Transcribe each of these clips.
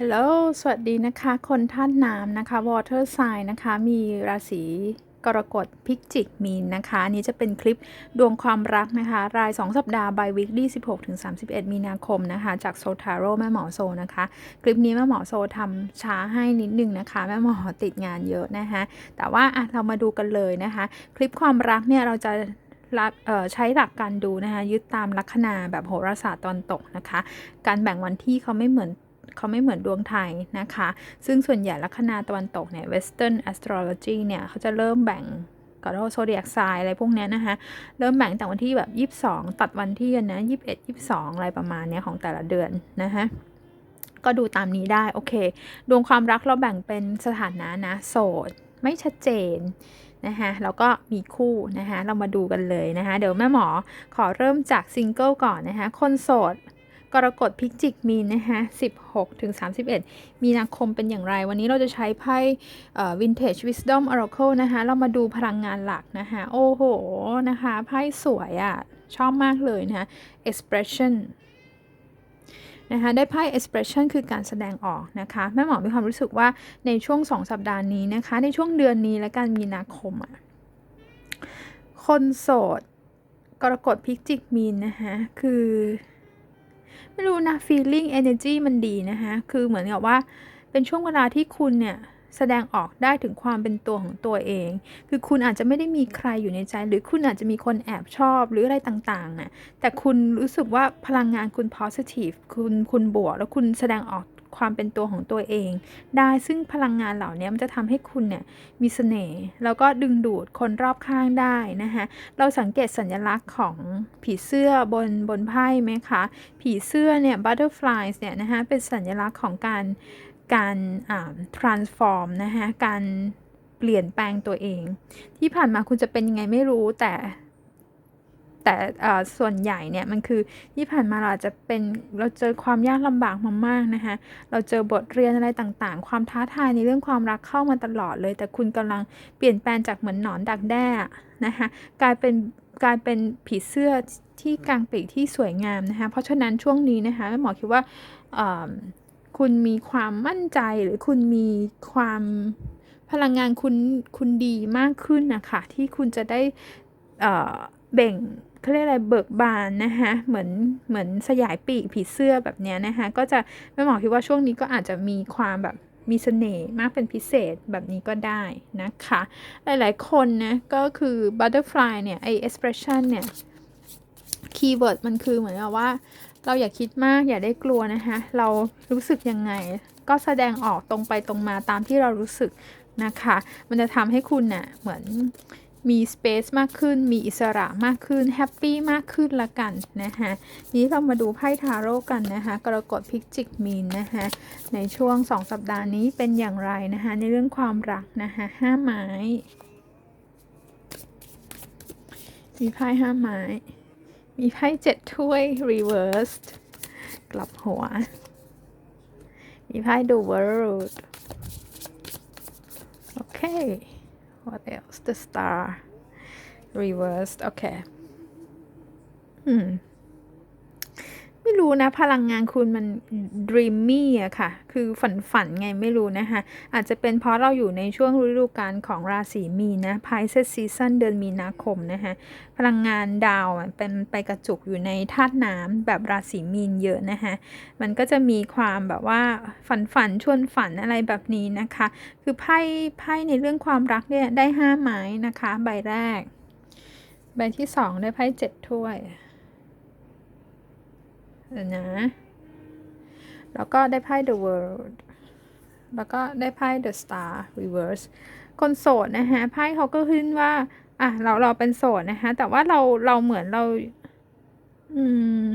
ฮัลโหล สวัสดีนะคะ คนท่านน้ำนะคะ Water Sign นะคะ มีราศีกรกฎพิกจิกมีนนะคะนนี้จะเป็นคลิปดวงความรักนะคะ ราย 2 สัปดาห์ by weekly 16-31 มีนาคมนะคะ จากโซทาโร่แม่หมอโซนะคะ คลิปนี้แม่หมอโซทำช้าให้นิดนึงนะคะ แม่หมอติดงานเยอะนะคะแต่ว่าอะเรามาดูกันเลยนะคะ คลิปความรักเนี่ยเราจะใช้หลักการดูนะคะ ยึดตามลัคนาแบบโหราศาสตร์ตอนตกนะคะ การแบ่งวันที่เขาไม่เหมือน เขาไม่เหมือนดวงไทยนะคะ ซึ่งส่วนใหญ่ลัคนาตะวันตกเนี่ย Western Astrology เนี่ยเขาจะเริ่มแบ่งกับโซเดียกไซอะไรพวกนี้นะคะ เริ่มแบ่งแต่วันที่แบบ 22 ตัดวันที่กันนะ 21 22 อะไรประมาณนี้ของแต่ละเดือนนะคะก็ดูตามนี้ได้ โอเค ดวงความรักเราแบ่งเป็นสถานะนะ โสด ไม่ชัดเจนนะคะแล้วก็มีคู่นะคะเรามาดูกันเลยนะคะ เดี๋ยวแม่หมอขอเริ่มจากซิงเกิลก่อนนะคะ คนโสด กรกฎพิจิกมีนนะคะ16 ถึง 31 มีนาคมเป็นอย่างไร วันนี้เราจะใช้ไพ่ Vintage Wisdom Oracle นะคะเรามาดูพลังงานหลักนะคะโอ้โหนะคะไพ่สวยอะ่ะ ชอบมากเลยนะคะ expression นะคะได้ไพ่ expression คือการแสดงออกนะคะแม่หมอมีความรู้สึกว่าในช่วง 2 สัปดาห์นี้นะคะ ในช่วงเดือนนี้และการมีนาคมอะ่ะคนโสดกรกฎพิจิกมีนนะคะคือ ไม่รู้นะ feeling energy มันดีนะคะคือเหมือนกับว่าเป็นช่วงเวลาที่คุณเนี่ยแสดงออกได้ถึงความเป็นตัวของตัวเอง คือคุณอาจจะไม่ได้มีใครอยู่ในใจ หรือคุณอาจจะมีคนแอบชอบหรืออะไรต่างๆน่ะแต่คุณรู้สึกว่าพลังงานคุณ positive คุณคุณบวก แล้วคุณแสดงออก ความเป็นตัวของตัวเอง ได้ซึ่งพลังงานเหล่านี้มันจะทำให้คุณเนี่ยมีเสน่ห์แล้วก็ดึงดูดคนรอบข้างได้นะคะเราสังเกตสัญลักษณ์ของผีเสื้อบนบนไพ่ไหมคะผีเสื้อเนี่ย butterflies เนี่ยนะคะเป็นสัญลักษณ์ของการการอ่า transform นะคะการเปลี่ยนแปลงตัวเอง ที่ผ่านมาคุณจะเป็นยังไงไม่รู้แต่ แต่ส่วนใหญ่เนี่ยมันคือที่ผ่านมาเราอาจจะเป็นเราเจอความยากลำบากมามากนะคะเราเจอบทเรียนอะไรต่างๆ ความท้าทายในเรื่องความรักเข้ามาตลอดเลย แต่คุณกำลังเปลี่ยนแปลงจากเหมือนหนอนดักแด้นะคะกลายเป็นกลายเป็นผีเสื้อที่กลางปีกที่สวยงามนะคะเพราะฉะนั้นช่วงนี้นะคะหมอคิดว่าคุณมีความมั่นใจหรือคุณมีความพลังงานคุณคุณดีมากขึ้นนะคะที่คุณจะได้เบ่ง เขาเรียกอะไรเบิกบานนะคะเหมือนเหมือนสยายปีกผีเสื้อแบบเนี้ยนะคะก็จะแม่หมอคิดว่าช่วงนี้ก็อาจจะมีความแบบมีเสน่ห์มากเป็นพิเศษแบบนี้ก็ได้นะคะ หลายๆคนนะก็คือ butterfly เนี่ยไอ expression เนี่ยคีย์เวิร์ดมันคือเหมือนกับว่า เราอย่าคิดมากอย่าได้กลัวนะคะ เรารู้สึกยังไง ก็แสดงออกตรงไปตรงมาตามที่เรารู้สึกนะคะ มันจะทำให้คุณนะ่ะเหมือน มีสเปซมากขึ้น มีอิสระมากขึ้น แฮปปี้มากขึ้นละกันนะคะนี้เรามาดูไพ่ทาโร่กันนะคะ กรกฎพิกจิกมีนนะคะในช่วง 2 สัปดาห์นี้เป็นอย่างไรนะคะในเรื่องความรักนะคะห้าไม้มีไพ่ห้าไม้ มีไพ่เจ็ดถ้วย reversed กลับหัว มีไพ่ the world โอเค what else the star reversed โอเคอืม ไม่รู้นะ พลังงานคุณมัน dreamy อะค่ะ คือฝันฝันไงไม่รู้นะคะ อาจจะเป็นเพราะเราอยู่ในช่วงฤดูกาลของราศีมีนะ Pisces season เดือนมีนาคมนะคะพลังงานดาวเป็นไปกระจุกอยู่ในธาตุน้ำแบบราศีมีนเยอะนะคะมันก็จะมีความแบบว่าฝันฝันชวนฝันอะไรแบบนี้นะคะ คือไพ่ไพ่ในเรื่องความรักเนี่ยได้ห้าไม้นะคะ ใบแรก ใบที่สองได้ไพ่เจ็ดถ้วย นะ แล้วก็ได้ไพ่ The World แล้วก็ได้ไพ่ The Star Reverse คนโสดนะคะไพ่เขาก็ขึ้นว่า อะเราเราเป็นโสดนะคะ แต่ว่าเราเราเหมือนเรา อืม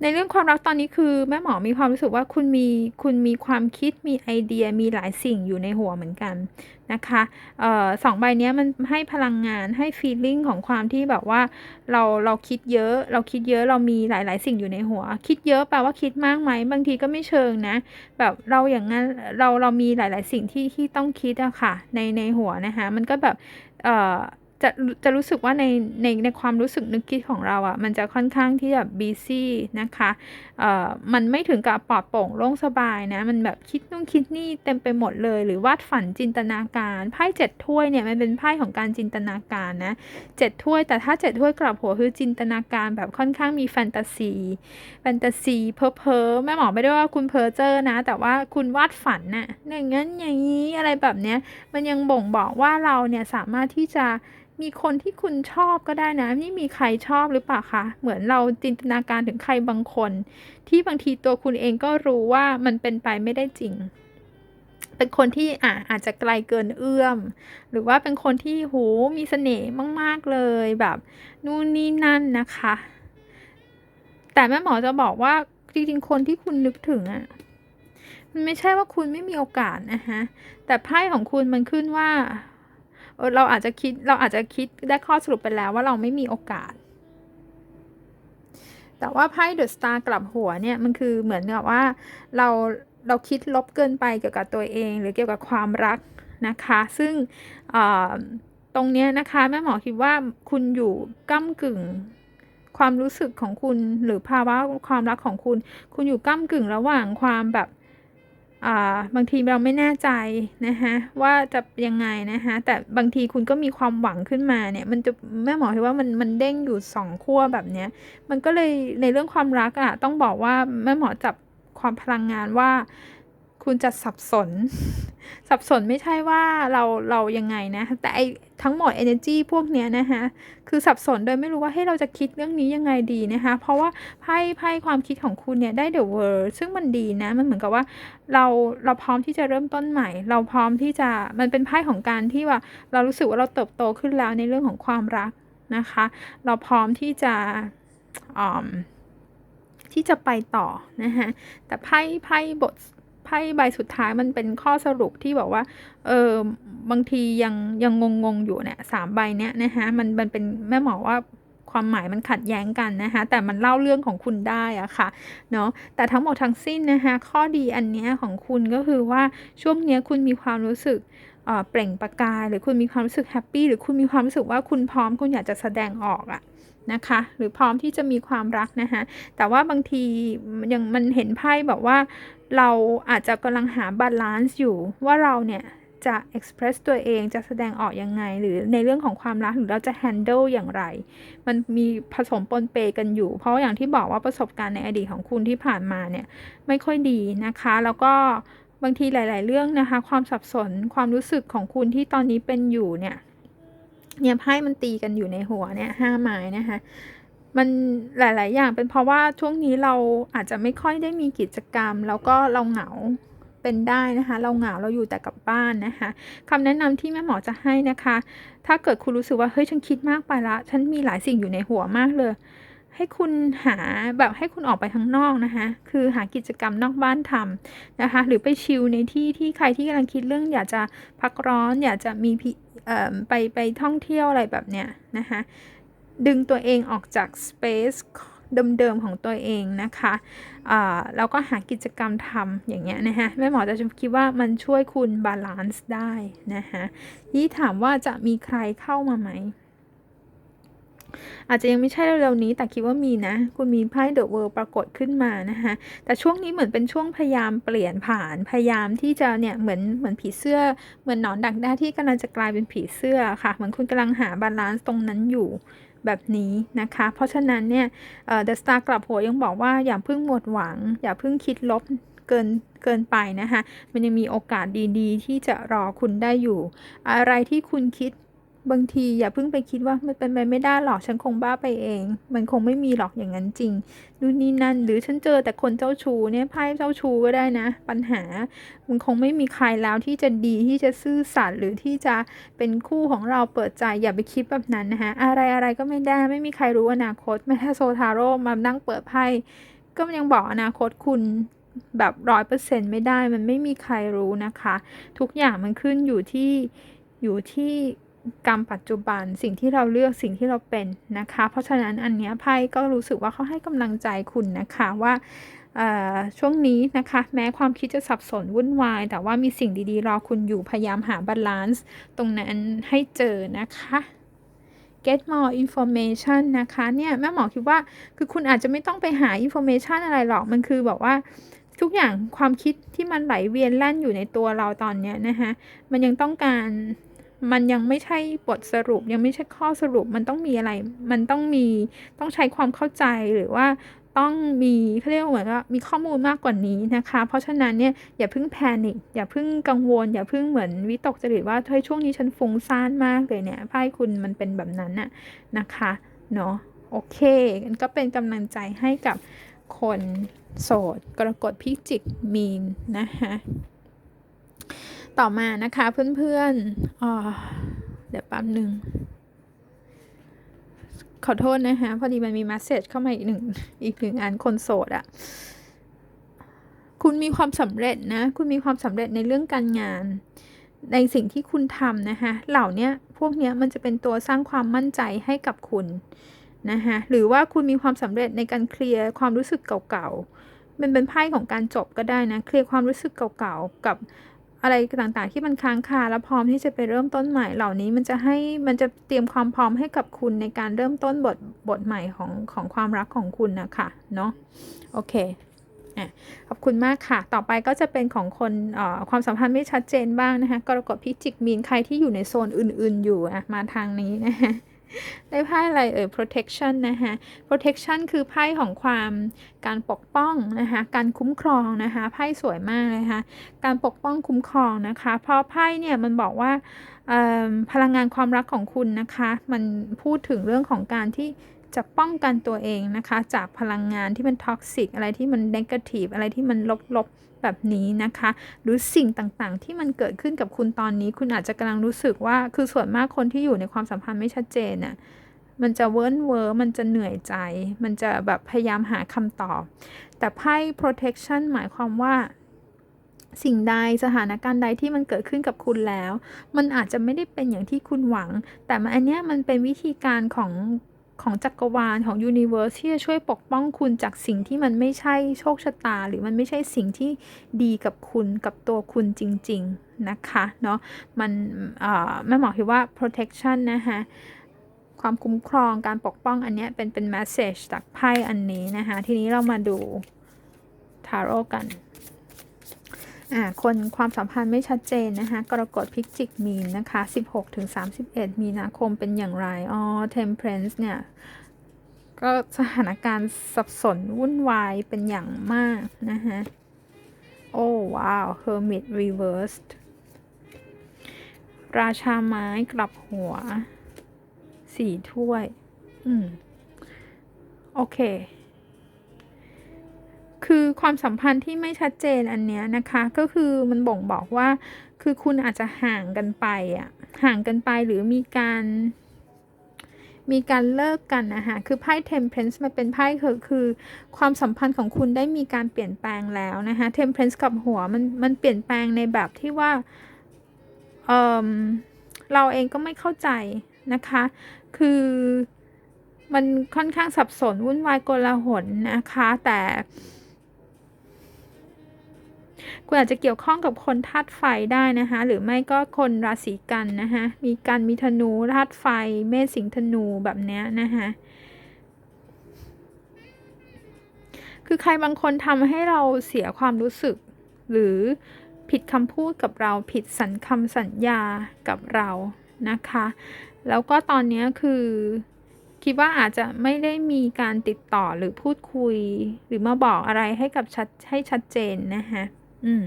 ในเรื่องความรักตอนนี้คือแม่หมอมีความรู้สึกว่าคุณมีคุณมีความคิดมีไอเดียมีหลายสิ่งอยู่ในหัวเหมือนกัน นะคะเอ่อสองใบนี้มันให้พลังงานให้ฟีลลิ่งของความที่แบบว่าเราเราคิดเยอะ เราคิดเยอะเรามีหลาย ๆ สิ่งอยู่ในหัว คิดเยอะแปลว่าคิดมากไหมบางทีก็ไม่เชิงนะ แบบเราอย่างนั้นเราเรามีหลาย ๆ สิ่งที่ที่ต้องคิดอะค่ะในในหัวนะคะมันก็แบบเอ่อ จะจะรู้สึกว่าในในในความรู้สึกนึกคิดของเราอะ่ะ มันจะค่อนข้างที่แบบบีซี่นะคะเอ่อมันไม่ถึงกับปลอดโปร่งโล่งสบายนะ มันแบบคิดนู่นคิดนี่เต็มไปหมดเลย หรือวาดฝันจินตนาการไพ่เจ็ดถ้วยเนี่ยมันเป็นไพ่ของการจินตนาการนะเจ็ดถ้วย แต่ถ้าเจ็ดถ้วยกลับหัวคือจินตนาการแบบค่อนข้างมีแฟนตาซีแฟนตาซีเพ้อเพ้อแม่หมอไม่ได้ว่าคุณเพ้อเจอนะ แต่ว่าคุณวาดฝันน่ะอย่างนั้นอย่างนี้อะไรแบบเนี้ยมันยังบ่งบอกว่าเราเนี่ยสามารถที่จะ มีคนที่คุณชอบก็ได้นะนี่มีใครชอบหรือเปล่าคะเหมือนเราจินตนาการถึงใครบางคน ที่บางทีตัวคุณเองก็รู้ว่ามันเป็นไปไม่ได้จริง เป็นคนที่อะอาจจะไกลเกินเอื้อม หรือว่าเป็นคนที่โหมีเสน่ห์มาก ๆ เลยแบบนู่นนี่นั่นนะคะ แต่แม่หมอจะบอกว่าจริงๆคนที่คุณนึกถึงอะมันไม่ใช่ว่าคุณไม่มีโอกาสนะคะแต่ไพ่ของคุณมันขึ้นว่า เออเราอาจจะคิดเราอาจจะคิดได้ข้อสรุปไปแล้วว่าเราไม่มีโอกาส แต่ว่าไพ่เดอะสตาร์กลับหัวเนี่ยมันคือเหมือนกับว่าเราเราคิดลบเกินไปเกี่ยวกับตัวเอง หรือเกี่ยวกับความรักนะคะ ซึ่งตรงนี้นะคะแม่หมอคิดว่าคุณอยู่ก้ากึ่งความรู้สึกของคุณหรือภาวะความรักของคุณ คุณอยู่ก้ากึ่งระหว่างความแบบ บางทีเราไม่แน่ใจนะคะว่าจะยังไงนะคะแต่บางทีคุณก็มีความหวังขึ้นมาเนี่ยมันจะแม่หมอคิดว่ามันมันเด้งอยู่สองขั้วแบบเนี้ยมันก็เลยในเรื่องความรักอะ่ะต้องบอกว่าแม่หมอจับความพลังงานว่า คุณจะสับสน สับสนไม่ใช่ว่าเราเรายังไงนะ แต่ไอทั้งหมด energy พวกเนี้ยนะคะคือสับสนโดยไม่รู้ว่าให้เราจะคิดเรื่องนี้ยังไงดีนะคะ เพราะว่าไพ่ไพ่ความคิดของคุณเนี่ยได้ the world ซึ่งมันดีนะมันเหมือนกับว่าเราเราพร้อมที่จะเริ่มต้นใหม่ เราพร้อมที่จะมันเป็นไพ่ของการที่ว่าเรารู้สึกว่าเราเติบโตขึ้นแล้วในเรื่องของความรักนะคะ เราพร้อมที่จะที่จะไปต่อนะคะแต่ไพ่ไพ่บท ไพ่ใบสุดท้ายมันเป็นข้อสรุปที่บอกว่า เออบางทียังยังงงงอยู่เนี่ยสามใบเนี้ยนะคะมันมันเป็นแม่หมอว่าความหมายมันขัดแย้งกันนะคะแต่มันเล่าเรื่องของคุณได้อะค่ะเนาะแต่ทั้งหมดทั้งสิ้นนะคะข้อดีอันนี้ของคุณก็คือว่าช่วงนี้คุณมีความรู้สึกเปล่งประกาย หรือคุณมีความรู้สึกแฮปปี้หรือคุณมีความรู้สึกว่าคุณพร้อมคุณอยากจะแสดงออกอะนะคะหรือพร้อมที่จะมีความรักนะคะแต่ว่าบางทียังมันเห็นไพ่บอกว่า เราอาจจะกำลังหาบาลานซ์อยู่ว่าเราเนี่ยจะ express ตัวเองจะแสดงออกยังไง หรือในเรื่องของความรักหรือเราจะ handle อย่างไร มันมีผสมปนเปกันอยู่ เพราะอย่างที่บอกว่าประสบการณ์ในอดีตของคุณที่ผ่านมาเนี่ยไม่ค่อยดีนะคะ แล้วก็บางทีหลาย ๆ เรื่องนะคะ ความสับสนความรู้สึกของคุณที่ตอนนี้เป็นอยู่เนี่ยเนี่ยไพ่มันตีกันอยู่ในหัวเนี่ยห้าไม้นะคะ มันหลาย ๆ อย่างเป็นเพราะว่าช่วงนี้เราอาจจะไม่ค่อยได้มีกิจกรรม แล้วก็เราเหงาเป็นได้นะคะ เราเหงาเราอยู่แต่กับบ้านนะคะคำแนะนำที่แม่หมอจะให้นะคะ ถ้าเกิดคุณรู้สึกว่าเฮ้ยฉันคิดมากไปละ ฉันมีหลายสิ่งอยู่ในหัวมากเลย ให้คุณหาแบบให้คุณออกไปข้างนอกนะคะ คือหากิจกรรมนอกบ้านทำนะคะ หรือไปชิลในที่ที่ใครที่กำลังคิดเรื่อง อยากจะพักร้อน อยากจะมีไปไปท่องเที่ยวอะไรแบบเนี้ยนะคะ ดึงตัวเองออกจากสเปซเดิมๆของตัวเองนะคะแล้วก็หากิจกรรมทำอย่างเงี้ยนะคะแม่หมอจะคิดว่ามันช่วยคุณบาลานซ์ได้นะคะที่ถามว่าจะมีใครเข้ามาไหม อาจจะยังไม่ใช่เร็วๆนี้ แต่คิดว่ามีนะ คุณมีไพ่เดอะเวิร์ปรากฏขึ้นมานะคะแต่ช่วงนี้เหมือนเป็นช่วงพยายามเปลี่ยนผ่าน พยายามที่จะเนี่ยเหมือนเหมือนผีเสื้อ เหมือนหนอนดักแด้ที่กำลังจะกลายเป็นผีเสื้อค่ะ เหมือนคุณกำลังหาบาลานซ์ตรงนั้นอยู่ แบบนี้นะคะ เพราะฉะนั้นเนี่ยเดอะสตาร์กลับหัวยังบอกว่าอย่าเพิ่งหมดหวัง อย่าเพิ่งคิดลบเกินเกินไปนะคะ มันยังมีโอกาสดีๆ ที่จะรอคุณได้อยู่ อะไรที่คุณคิด บางทีอย่าเพิ่งไปคิดว่ามันเป็นไปไม่ได้หรอกฉันคงบ้าไปเอง มันคงไม่มีหรอกอย่างนั้นจริงนู่นนี่นั่น หรือฉันเจอแต่คนเจ้าชู้เนี่ยไพ่เจ้าชู้ก็ได้นะ ปัญหา มันคงไม่มีใครแล้วที่จะดีที่จะซื่อสัตย์หรือที่จะเป็นคู่ของเราเปิดใจอย่าไปคิดแบบนั้นนะคะอะไรอะไรก็ไม่ได้ไม่มีใครรู้อนาคตแม้แต่โซทาโร่มานั่งเปิดไพ่ก็ยังบอกอนาคตคุณแบบร้อยเปอร์เซ็นต์ไม่ได้ มันไม่มีใครรู้นะคะ ทุกอย่างมันขึ้นอยู่ที่อยู่ที่ กรรมปัจจุบันสิ่งที่เราเลือกสิ่งที่เราเป็นนะคะ เพราะฉะนั้นอันนี้ไพ่ก็รู้สึกว่าเขาให้กำลังใจคุณนะคะว่าช่วงนี้นะคะ แม้ความคิดจะสับสนวุ่นวาย แต่ว่ามีสิ่งดีๆ รอคุณอยู่พยายามหาบาลานซ์ตรงนั้นให้เจอนะคะ get more information นะคะเนี่ยแม่หมอคิดว่าคือคุณอาจจะไม่ต้องไปหา information อะไรหรอกมันคือแบบว่าทุกอย่างความคิดที่มันไหลเวียนลั่นอยู่ในตัวเราตอนเนี้ยนะคะมันยังต้องการ มันยังไม่ใช่บทสรุป ยังไม่ใช่ข้อสรุปมันต้องมีอะไร มันต้องมีต้องใช้ความเข้าใจหรือว่าต้องมีเขาเรียกว่าเหมือนว่ามีข้อมูลมากกว่านี้นะคะ เพราะฉะนั้นเนี่ยอย่าเพิ่งแพนิคอย่าเพิ่งกังวล อย่าเพิ่งเหมือนวิตกจริตว่าเฮ้ยช่วงนี้ฉันฟุ้งซ่านมากเลยเนี่ยไพ่คุณมันเป็นแบบนั้นน่ะนะคะเนาะโอเคกันก็เป็นกำลังใจให้กับคนโสดกรกฎพิจิกมีนนะคะ ต่อมานะคะเพื่อนๆอ๋อเดี๋ยวแป๊บหนึ่งขอโทษนะคะพอดีมันมีมาสเซจเข้ามาอีกหนึ่งอีกหนึ่งอันคนโสดอะ่ะคุณมีความสำเร็จนะ คุณมีความสำเร็จในเรื่องการงาน ในสิ่งที่คุณทำนะคะเหล่านี้พวกนี้มันจะเป็นตัวสร้างความมั่นใจให้กับคุณนะคะหรือว่าคุณมีความสำเร็จในการเคลียร์ความรู้สึกเก่าๆมันเป็นไพ่ของการจบก็ได้นะ เคลียร์ความรู้สึกเก่าๆกับ อะไรต่างๆ ที่มันค้างคาแล้วพร้อมที่จะไปเริ่มต้นใหม่เหล่านี้มันจะให้มันจะเตรียมความพร้อมให้กับคุณในการเริ่มต้นบทบทใหม่ของของความรักของคุณนะคะเนาะโอเคอะขอบคุณมากค่ะ ต่อไปก็จะเป็นของคนเอ่อความสัมพันธ์ไม่ชัดเจนบ้างนะคะกรกฎพิจิกมีนใครที่อยู่ในโซนอื่น ๆ อยู่อะมาทางนี้นะคะ ได้ไพ่อะไรเอ่ย protection นะคะ protection คือไพ่ของความการปกป้องนะคะ การคุ้มครองนะคะ ไพ่สวยมากเลยค่ะ การปกป้องคุ้มครองนะคะ เพราะไพ่เนี่ยมันบอกว่าพลังงานความรักของคุณนะคะ มันพูดถึงเรื่องของการที่จะป้องกันตัวเองนะคะ จากพลังงานที่มันท็อกซิกอะไรที่มันเนกาทีฟอะไรที่มันลบๆ แบบนี้นะคะ หรือสิ่งต่างๆ ที่มันเกิดขึ้นกับคุณตอนนี้ คุณอาจจะกำลังรู้สึกว่าคือส่วนมากคนที่อยู่ในความสัมพันธ์ไม่ชัดเจนน่ะมันจะเวิร์นเวอร์มันจะเหนื่อยใจ มันจะแบบพยายามหาคำตอบ แต่ไพ่ protection หมายความว่า สิ่งใดสถานการณ์ใดที่มันเกิดขึ้นกับคุณแล้ว มันอาจจะไม่ได้เป็นอย่างที่คุณหวัง แต่อันนี้มันเป็นวิธีการของ ของจักรวาลของยูนิเวอร์สที่จะช่วยปกป้องคุณจากสิ่งที่มันไม่ใช่โชคชะตา หรือมันไม่ใช่สิ่งที่ดีกับคุณกับตัวคุณจริง ๆ นะคะเนาะมันแม่หมอคิดว่า protection นะคะความคุ้มครองการปกป้องอันนี้เป็นเป็น message จากไพ่อันนี้นะคะทีนี้เรามาดูทาโร่กัน อ่าคนความสัมพันธ์ไม่ชัดเจนนะคะกรกฎพิจิกมีนนะคะ 16ถึง31 มีนาคมเป็นอย่างไร อ๋อ Temperance เนี่ย ก็สถานการณ์สับสนวุ่นวายเป็นอย่างมากนะคะโอ้ว้าว Hermit Reversed ราชาไม้กลับหัวสี่ถ้วย อืม โอเค คือความสัมพันธ์ที่ไม่ชัดเจนอันเนี้ยนะคะ ก็คือมันบ่งบอกว่า คือคุณอาจจะห่างกันไปอะห่างกันไปหรือมีการ มีการเลิกกันนะคะคือไพ่ Temperance มันเป็นไพ่คือคือ ความสัมพันธ์ของคุณได้มีการเปลี่ยนแปลงแล้วนะคะ Temperance กับหัวมันมันเปลี่ยนแปลงในแบบที่ว่าเออเราเองก็ไม่เข้าใจนะคะ คือมันค่อนข้างสับสนวุ่นวายโกลาหลนะคะ แต่ คุณอาจจะเกี่ยวข้องกับคนธาตุไฟได้นะคะ หรือไม่ก็คนราศีกันนะคะมีการมีธนูธาตุไฟ เมษสิงธนูแบบนี้นะคะคือใครบางคนทำให้เราเสียความรู้สึก หรือผิดคำพูดกับเราผิดสัญคำสัญญากับเรานะคะ แล้วก็ตอนนี้คือคิดว่าอาจจะไม่ได้มีการติดต่อหรือพูดคุย หรือมาบอกอะไรให้กับชัดให้ชัดเจนนะคะ อืม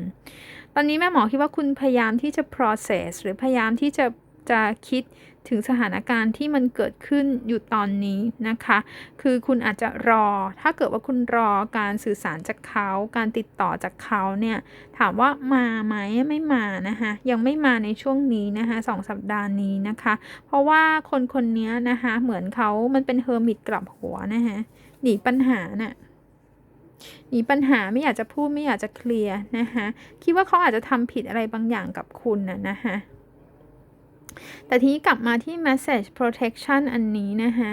ตอนนี้แม่หมอคิดว่าคุณพยายามที่จะ process หรือพยายามที่จะจะคิดถึงสถานการณ์ที่มันเกิดขึ้นอยู่ตอนนี้นะคะ คือคุณอาจจะรอ ถ้าเกิดว่าคุณรอการสื่อสารจากเขา การติดต่อจากเขาเนี่ย ถามว่ามาไหมไม่มานะคะ ยังไม่มาในช่วงนี้นะคะสองสัปดาห์นี้นะคะ เพราะว่าคนคนนี้นะคะ เหมือนเขามันเป็นเฮอร์มิตกลับหัวนะคะ หนีปัญหาเนะ่ย หนีปัญหาไม่อยากจะพูดไม่อยากจะเคลียร์นะคะคิดว่าเขาอาจจะทำผิดอะไรบางอย่างกับคุณนะนะคะแต่ทีนี้กลับมาที่ message protection อันนี้นะคะ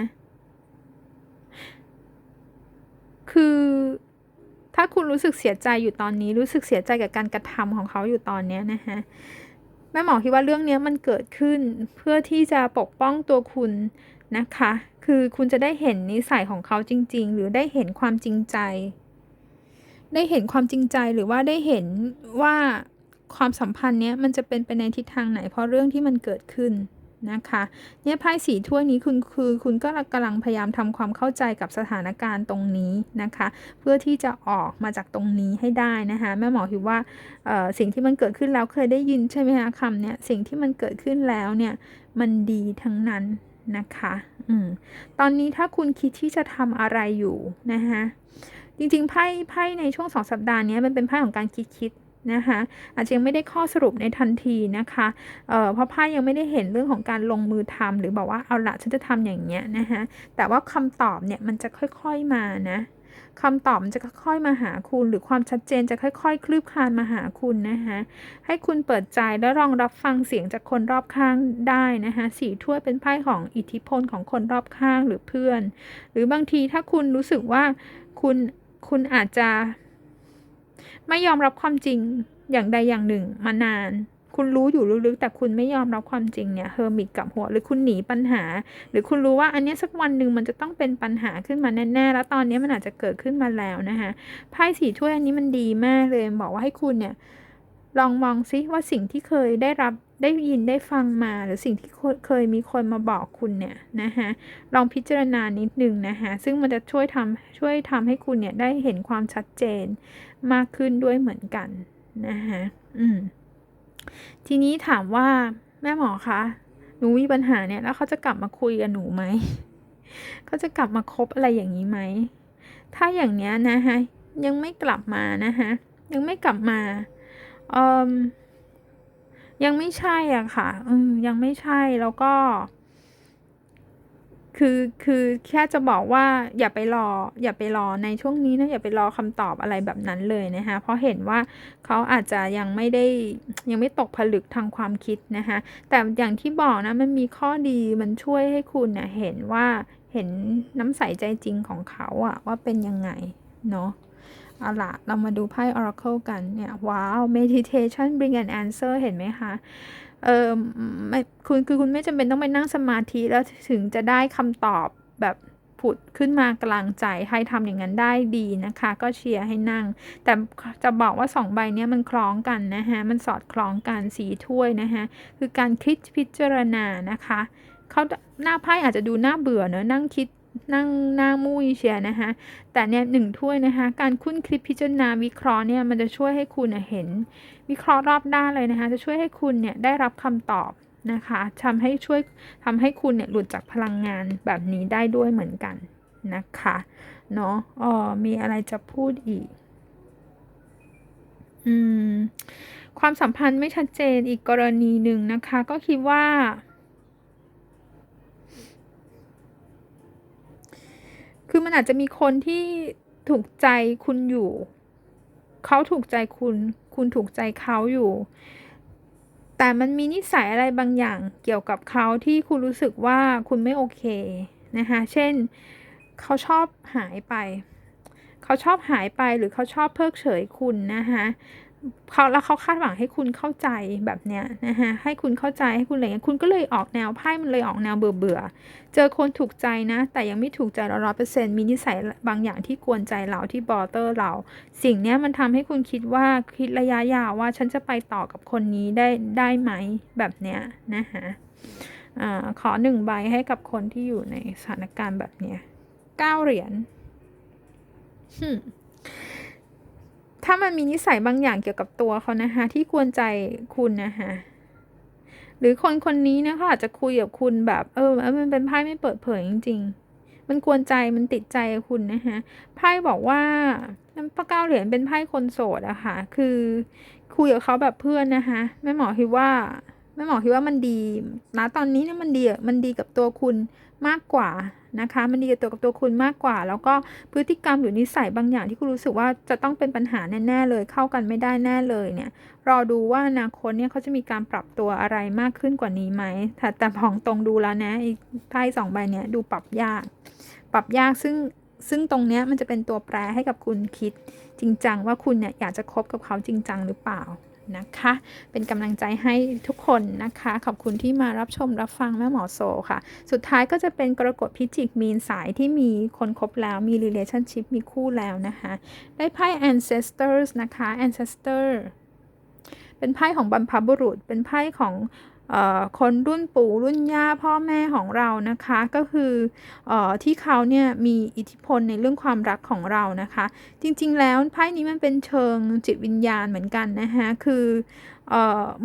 คือถ้าคุณรู้สึกเสียใจอยู่ตอนนี้ รู้สึกเสียใจกับการกระทำของเขาอยู่ตอนนี้นะคะแม่หมอคิดว่าเรื่องนี้มันเกิดขึ้นเพื่อที่จะปกป้องตัวคุณนะคะ คือคุณจะได้เห็นนิสัยของเขาจริง ๆ หรือได้เห็นความจริงใจ ได้เห็นความจริงใจหรือว่าได้เห็นว่าความสัมพันธ์เนี้ยมันจะเป็นไปในทิศทางไหน เพราะเรื่องที่มันเกิดขึ้นนะคะเนี่ยไพ่สีถ้วยนี้คุณคือคุณก็กำลังพยายามทำความเข้าใจกับสถานการณ์ตรงนี้นะคะ เพื่อที่จะออกมาจากตรงนี้ให้ได้นะคะแม่หมอคิดว่าสิ่งที่มันเกิดขึ้นแล้วเคยได้ยินใช่ไหมคะคำเนี้ยสิ่งที่มันเกิดขึ้นแล้วเนี่ยมันดีทั้งนั้นนะคะอืมตอนนี้ถ้าคุณคิดที่จะทำอะไรอยู่นะคะ จริงๆไพ่ไพ่ในช่วงสองสัปดาห์นี้มันเป็นไพ่ของการคิดคิดนะคะอาจจะยังไม่ได้ข้อสรุปในทันทีนะคะเเพราะไพ่ยังไม่ได้เห็นเรื่องของการลงมือทำหรือบอกว่าเอาละฉันจะทำอย่างเงี้ยนะคะแต่ว่าคำตอบเนี่ยมันจะค่อยๆมานะคำตอบมันจะค่อยๆมาหาคุณ หรือความชัดเจนจะค่อย ๆ คลืบคลานมาหาคุณนะคะให้คุณเปิดใจแล้วลองรับฟังเสียงจากคนรอบข้างได้นะคะสีถ้วยเป็นไพ่ของอิทธิพลของคนรอบข้างหรือเพื่อน หรือบางทีถ้าคุณรู้สึกว่าคุณ คุณอาจจะ ไม่ยอมรับความจริงอย่างใดอย่างหนึ่งมานาน คุณรู้อยู่ลึกๆแต่คุณไม่ยอมรับความจริงเนี่ยเฮอร์มิตกับหัว หรือคุณหนีปัญหา หรือคุณรู้ว่าอันนี้สักวันหนึ่งมันจะต้องเป็นปัญหาขึ้นมาแน่ๆแล้วตอนนี้มันอาจจะเกิดขึ้นมาแล้วนะคะไพ่สีถ้วยอันนี้มันดีมากเลยบอกว่าให้คุณเนี่ยลองมองซิว่าสิ่งที่เคยได้รับ ได้ยินได้ฟังมาหรือสิ่งที่เคยมีคนมาบอกคุณเนี่ยนะคะลองพิจารณานิดนึงนะคะซึ่งมันจะช่วยทำช่วยทำให้คุณเนี่ยได้เห็นความชัดเจนมากขึ้นด้วยเหมือนกันนะคะอืมทีนี้ถามว่าแม่หมอคะหนูมีปัญหาเนี่ยแล้วเขาจะกลับมาคุยกับหนูไหมเขาจะกลับมาคบอะไรอย่างนี้ไหมถ้าอย่างเนี้ยนะคะยังไม่กลับมานะคะยังไม่กลับมาเอม ยังไม่ใช่อะค่ะ อืมยังไม่ใช่แล้วก็ คือคือแค่จะบอกว่า อย่าไปรอ อย่าไปรอในช่วงนี้นะ อย่าไปรอคำตอบอะไรแบบนั้นเลยนะคะ เพราะเห็นว่าเขาอาจจะยังไม่ได้ยังไม่ตกผลึกทางความคิดนะคะ แต่อย่างที่บอกนะ มันมีข้อดีมันช่วยให้คุณเนะเห็นว่าเห็นน้ำใสใจจริงของเขาอะว่าเป็นยังไงเนาะ เอาละเรามาดูไพ่ Oracle กันเนี่ยว้าว meditation bring an answer เห็นไหมคะเออไม่คุณคือคุณไม่จำเป็นต้องไปนั่งสมาธิแล้วถึงจะได้คำตอบแบบผุดขึ้นมากลางใจใครทำอย่างนั้นได้ดีนะคะ ก็เชียร์ให้นั่ง แต่จะบอกว่าสองใบนี้มันคล้องกันนะคะมันสอดคล้องกันสีถ้วยนะคะคือการคิดพิจารณานะคะเขาหน้าไพ่อาจจะดูน่าเบื่อเนอะนั่งคิด นั่งหน้ามุ้ยเชียนะคะแต่เนี่ยหนึ่งถ้วยนะคะการคุ้นคิดพิจารณาวิเคราะห์เนี่ยมันจะช่วยให้คุณเห็น วิเคราะห์รอบด้านเลยนะคะจะช่วยให้คุณเนี่ยได้รับคำตอบนะคะทำให้ช่วยทำให้คุณเนี่ยหลุดจากพลังงานแบบนี้ได้ด้วยเหมือนกันนะคะเนาะอ๋อมีอะไรจะพูดอีก อืม ความสัมพันธ์ไม่ชัดเจนอีกกรณีหนึ่งนะคะ ก็คิดว่า คือมันอาจจะมีคนที่ถูกใจคุณอยู่ เขาถูกใจคุณ คุณถูกใจเขาอยู่ แต่มันมีนิสัยอะไรบางอย่างเกี่ยวกับเขาที่คุณรู้สึกว่าคุณไม่โอเคนะคะ เช่น เขาชอบหายไป เขาชอบหายไปหรือเขาชอบเพิกเฉยคุณนะคะ เขาแล้วเขาคาดหวังให้คุณเข้าใจแบบเนี้ยนะคะให้คุณเข้าใจให้คุณอะไรเงี้ยคุณก็เลยออกแนวไพ่มันเลยออกแนวเบื่อเบื่อเจอคนถูกใจนะ แต่ยังไม่ถูกใจเราร้อยเปอร์เซ็นต์มีนิสัยบางอย่างที่กวนใจเราที่บอเตอร์เรา สิ่งเนี้ยมันทำให้คุณคิดว่าคิดระยะยาวว่าฉันจะไปต่อกับคนนี้ได้ได้ไหมแบบเนี้ยนะคะอ่าขอหนึ่งใบให้กับคนที่อยู่ในสถานการณ์แบบเนี้ยเก้าเหรียญ ถ้ามันมีนิสัยบางอย่างเกี่ยวกับตัวเขานะคะที่กวนใจคุณนะคะหรือคนคนนี้นะเขาอาจจะคุยกับคุณแบบ เออมันเป็นไพ่ไม่เปิดเผยจริง ๆ มันกวนใจมันติดใจคุณนะคะไพ่บอกว่าน้ำพระเก้าเหรียญเป็นไพ่คนโสดอะคะ่ะ คือคุยกับเขาแบบเพื่อนนะคะแม่หมอคิดว่า ม่หมอคิดว่ามันดีนะตอนนี้เนี่ยมันดีมันดีกับตัวคุณมากกว่านะคะ มันดีกับตัวกับตัวคุณมากกว่า แล้วก็พฤติกรรมหรือนิสัยบางอย่างที่คุณรู้สึกว่าจะต้องเป็นปัญหาแน่ๆเลย เข้ากันไม่ได้แน่เลยเนี่ยรอดูว่าอนาคตเนี่ยเขาจะมีการปรับตัวอะไรมากขึ้นกว่านี้ไหมแต่แต่พองตรงดูแล้วนะไพ่สองใบเนี่ยดูปรับยาก ปรับยากซึ่งซึ่งตรงเนี้ยมันจะเป็นตัวแปรให้กับคุณคิดจริงจังว่าคุณเนี่ยอยากจะคบกับเขาจริงจังหรือเปล่า นะคะ เป็นกำลังใจให้ทุกคนนะคะ ขอบคุณที่มารับชมรับฟังแม่หมอโซค่ะ สุดท้ายก็จะเป็นกรกฎพิจิกมีนสายที่มีคนคบแล้วมี relationship มีคู่แล้วนะคะ ได้ไพ่ ancestors นะคะ ancestor เป็นไพ่ของบรรพบุรุษ เป็นไพ่ของ คนรุ่นปู่รุ่นย่าพ่อแม่ของเรานะคะก็คืออที่เขาเนี่ยมีอิทธิพลในเรื่องความรักของเรานะคะ จริงๆ แล้วไพ่นี้มันเป็นเชิงจิตวิญญาณเหมือนกันนะคะคืออ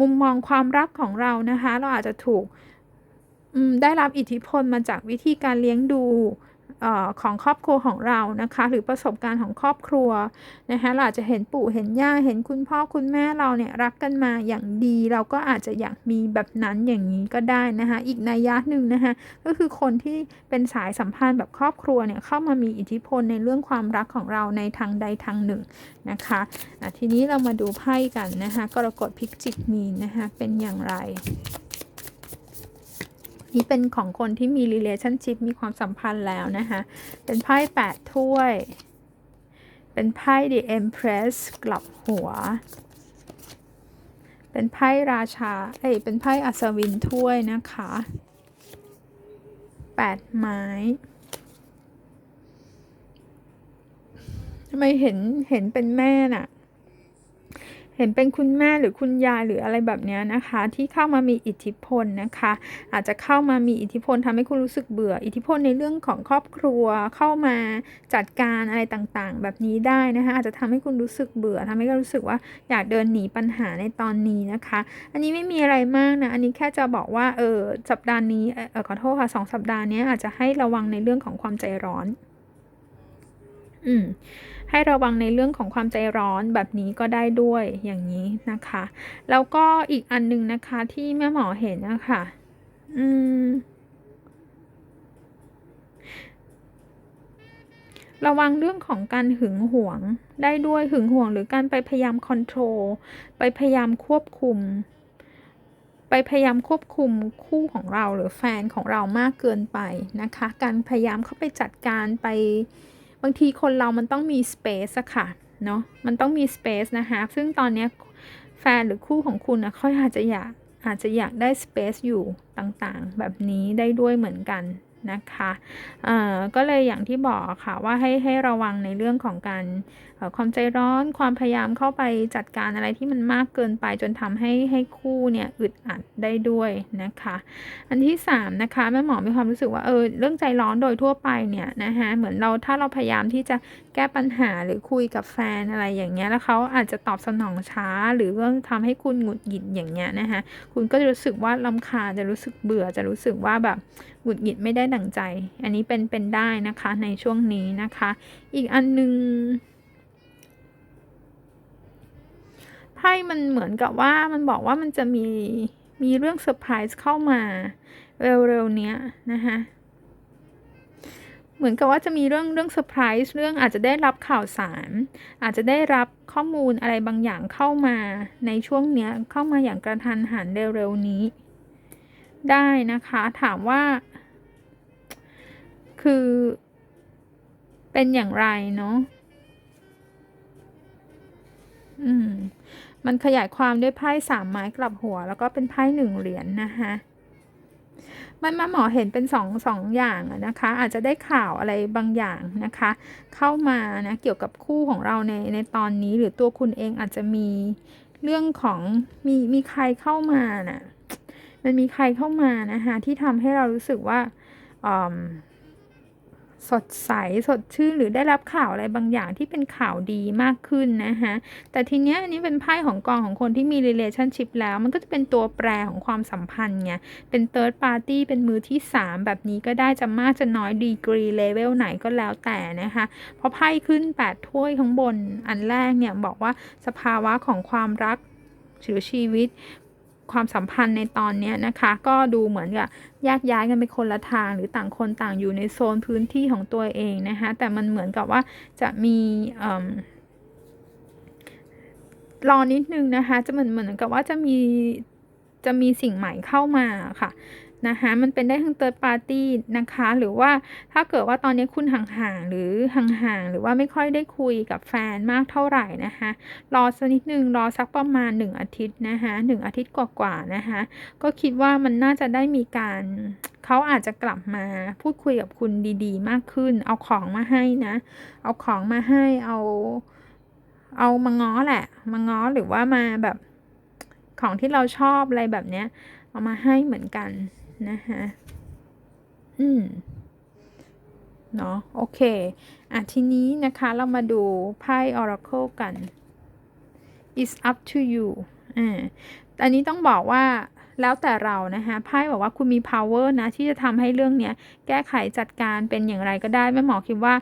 มุมมองความรักของเรานะคะ เราอาจจะถูกได้รับอิทธิพลมาจากวิธีการเลี้ยงดู ออของครอบครัวของเรานะคะ หรือประสบการณ์ของครอบครัวนะคะเราจจะเห็นปู่เห็นย่าเห็นคุณพ่อคุณแม่เราเนี่ยรักกันมาอย่างดี เราก็อาจจะอยากมีแบบนั้นอย่างนี้ก็ได้นะคะอีกนัยยะหนึ่งนะคะก็คือคนที่เป็นสายสัมพันธ์แบบครอบครัวเนี่ยเข้ามามีอิทธิพลในเรื่องความรักของเราในทางใดทางหนึ่งนะคะะทีนี้เรามาดูไพ่กันนะคะกรกฎพิกจิกมีนนะคะเป็นอย่างไร นี่เป็นของคนที่มี relationship มีความสัมพันธ์แล้วนะคะ เป็นไพ่แปดถ้วย เป็นไพ่ The Empress กลับหัว เป็นไพ่ราชา เอ้ย เป็นไพ่อัศวินถ้วยนะคะแปดไม้ทำไมเห็นเห็นเป็นแม่น่ะ เห็นเป็นคุณแม่หรือคุณยายหรืออะไรแบบนี้นะคะ ที่เข้ามามีอิทธิพลนะคะ อาจจะเข้ามามีอิทธิพลทำให้คุณรู้สึกเบื่อ อิทธิพลในเรื่องของครอบครัวเข้ามาจัดการอะไรต่างๆ แบบนี้ได้นะคะ อาจจะทำให้คุณรู้สึกเบื่อทำให้คุณรู้สึกว่าอยากเดินหนีปัญหาในตอนนี้นะคะ อันนี้ไม่มีอะไรมากนะ อันนี้แค่จะบอกว่าเออสัปดาห์นี้เออขอโทษค่ะสองสัปดาห์นี้อาจจะให้ระวังในเรื่องของความใจร้อน อืม ให้ระวังในเรื่องของความใจร้อนแบบนี้ก็ได้ด้วยอย่างนี้นะคะ แล้วก็อีกอันนึงนะคะที่แม่หมอเห็นนะคะอืมระวังเรื่องของการหึงหวงได้ด้วยหึงหวงหรือการไปพยายามคอนโทรลไปพยายามควบคุม ไปพยายามควบคุมคู่ของเราหรือแฟนของเรามากเกินไปนะคะ การพยายามเข้าไปจัดการไป บางทีคนเรามันต้องมีสเปซอะค่ะเนาะมันต้องมีสเปซนะคะ ซึ่งตอนนี้แฟนหรือคู่ของคุณนะเขาอาจจะอยากอาจจะอยากได้สเปซอยู่ต่างๆ แบบนี้ได้ด้วยเหมือนกัน นะคะก็เลยอย่างที่บอกค่ะว่าให้ให้ระวังในเรื่องของการความใจร้อนความพยายามเข้าไปจัดการอะไรที่มันมากเกินไปจนทำให้ให้คู่เนี่ยอึดอัดได้ด้วยนะคะ อันที่3นะคะแม่หมอมีความรู้สึกว่าเออเรื่องใจร้อนโดยทั่วไปเนี่ยนะคะเหมือนเราถ้าเราพยายามที่จะ แก้ปัญหาหรือคุยกับแฟนอะไรอย่างเงี้ยแล้วเขาอาจจะตอบสนองช้า หรือว่าทำให้คุณหงุดหงิดอย่างเงี้ยนะคะคุณก็จะรู้สึกว่าลำคาจะรู้สึกเบื่อจะรู้สึกว่าแบบหงุดหงิดไม่ได้ดั่งใจ อันนี้เป็นเป็นได้นะคะในช่วงนี้นะคะ อีกอันนึงไพ่มันเหมือนกับว่ามันบอกว่ามันจะมีมีเรื่องเซอร์ไพรส์เข้ามาเร็วๆเนี้ยนะคะ เหมือนกับว่าจะมีเรื่องเรื่องเซอร์ไพรส์เรื่องอาจจะได้รับข่าวสาร อาจจะได้รับข้อมูลอะไรบางอย่างเข้ามาในช่วงเนี้ยเข้ามาอย่างกระทันหันเร็วๆนี้ ได้นะคะถามว่า คือเป็นอย่างไรเนาะอืม มันขยายความด้วยไพ่สามไม้กลับหัว แล้วก็เป็นไพ่หนึ่งเหรียญนนะคะ มันมาหมอเห็นเป็นสองสองอย่างนะคะ อาจจะได้ข่าวอะไรบางอย่างนะคะ เข้ามานะเกี่ยวกับคู่ของเราในในตอนนี้หรือตัวคุณเองอาจจะมีเรื่องของมีมีใครเข้ามานะ่ะมันมีใครเข้ามานะคะที่ทำให้เรารู้สึกว่า สดใสสดชื่นหรือได้รับข่าวอะไรบางอย่างที่เป็นข่าวดีมากขึ้นนะคะแต่ทีเนี้ยอันนี้เป็นไพ่ของกองของคนที่มี relationship แล้วมันก็จะเป็นตัวแปรของความสัมพันธ์ไงเป็น third party เป็นมือที่ 3 แบบนี้ก็ได้จะมากจะน้อยดีกรีเลเวลไหนก็แล้วแต่นะคะเพราะไพ่ขึ้น 8 ถ้วยข้างบนอันแรกเนี่ยบอกว่าสภาวะของความรักหรือชีวิต ความสัมพันธ์ในตอนนี้นะคะ ก็ดูเหมือนกับแยกย้ายกันไปคนละทาง หรือต่างคนต่างอยู่ในโซนพื้นที่ของตัวเองนะคะแต่มันเหมือนกับว่าจะมีรอนิดนึงนะคะ จะเหมือนเหมือนกับว่าจะมีจะมีสิ่งใหม่เข้ามาค่ะ นะคะมันเป็นได้ทั้ง third party นะคะ หรือว่าถ้าเกิดว่าตอนนี้คุณห่างๆ หรือห่างๆ หรือว่าไม่ค่อยได้คุยกับแฟนมากเท่าไหร่นะคะรอสักนิดนึงรอสักประมาณ 1 อาทิตย์นะคะหนึ่งอาทิตย์กว่าๆนะคะก็คิดว่ามันน่าจะได้มีการเขาอาจจะกลับมาพูดคุยกับคุณดีๆ มากขึ้น เอาของมาให้นะ เอาของมาให้เอาเอามาง้อแหละ มาง้อหรือว่ามาแบบของที่เราชอบอะไรแบบเนี้ย เอามาให้เหมือนกัน นะคะอืมเนาะโอเค อะ ทีนี้นะคะเรามาดูไพ่ Oracle กัน it's up to you อ่าอันนี้ต้องบอกว่าแล้วแต่เรานะคะไพ่บอกว่าคุณมี power นะ ที่จะทำให้เรื่องเนี้ย แก้ไขจัดการเป็นอย่างไรก็ได้แม่หมอคิดว่า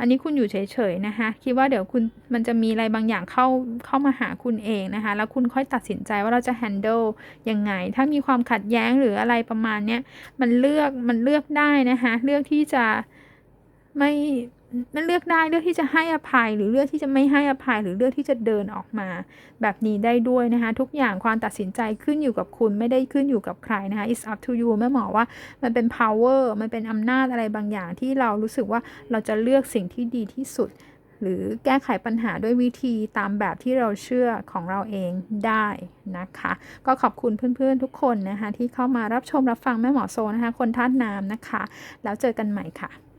อันนี้คุณอยู่เฉยๆนะคะ คิดว่าเดี๋ยวคุณมันจะมีอะไรบางอย่างเข้าเข้ามาหาคุณเองนะคะ แล้วคุณค่อยตัดสินใจว่าเราจะ handle ยังไง ถ้ามีความขัดแย้งหรืออะไรประมาณเนี้ย มันเลือกมันเลือกได้นะคะ เลือกที่จะไม่ มันเลือกได้เลือกที่จะให้อภัย หรือเลือกที่จะไม่ให้อภัย หรือเลือกที่จะเดินออกมา แบบนี้ได้ด้วยนะคะทุกอย่างความตัดสินใจขึ้นอยู่กับคุณไม่ได้ขึ้นอยู่กับใครนะคะ it's up to you แม่หมอว่ามันเป็น power มันเป็นอำนาจอะไรบางอย่างที่เรารู้สึกว่าเราจะเลือกสิ่งที่ดีที่สุด หรือแก้ไขปัญหาด้วยวิธีตามแบบที่เราเชื่อของเราเองได้นะคะ ก็ขอบคุณเพื่อนๆทุกคนนะคะที่เข้ามารับชมรับฟังแม่หมอโซนะคะ คนท่าตุน้ำนะคะ แล้วเจอกันใหม่ค่ะ